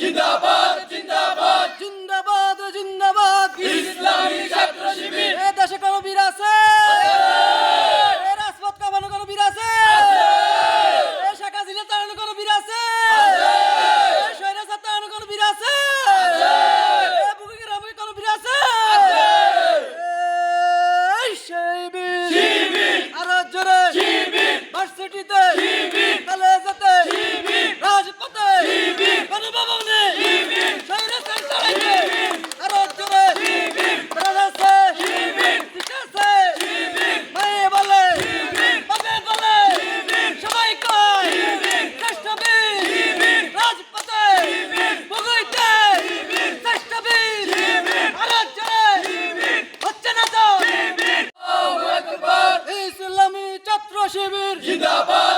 জিন্দাবাদ জিন্দাবাদ। জিন্দাবাদ জিন্দাবাদ। ইসলামী Zindabad!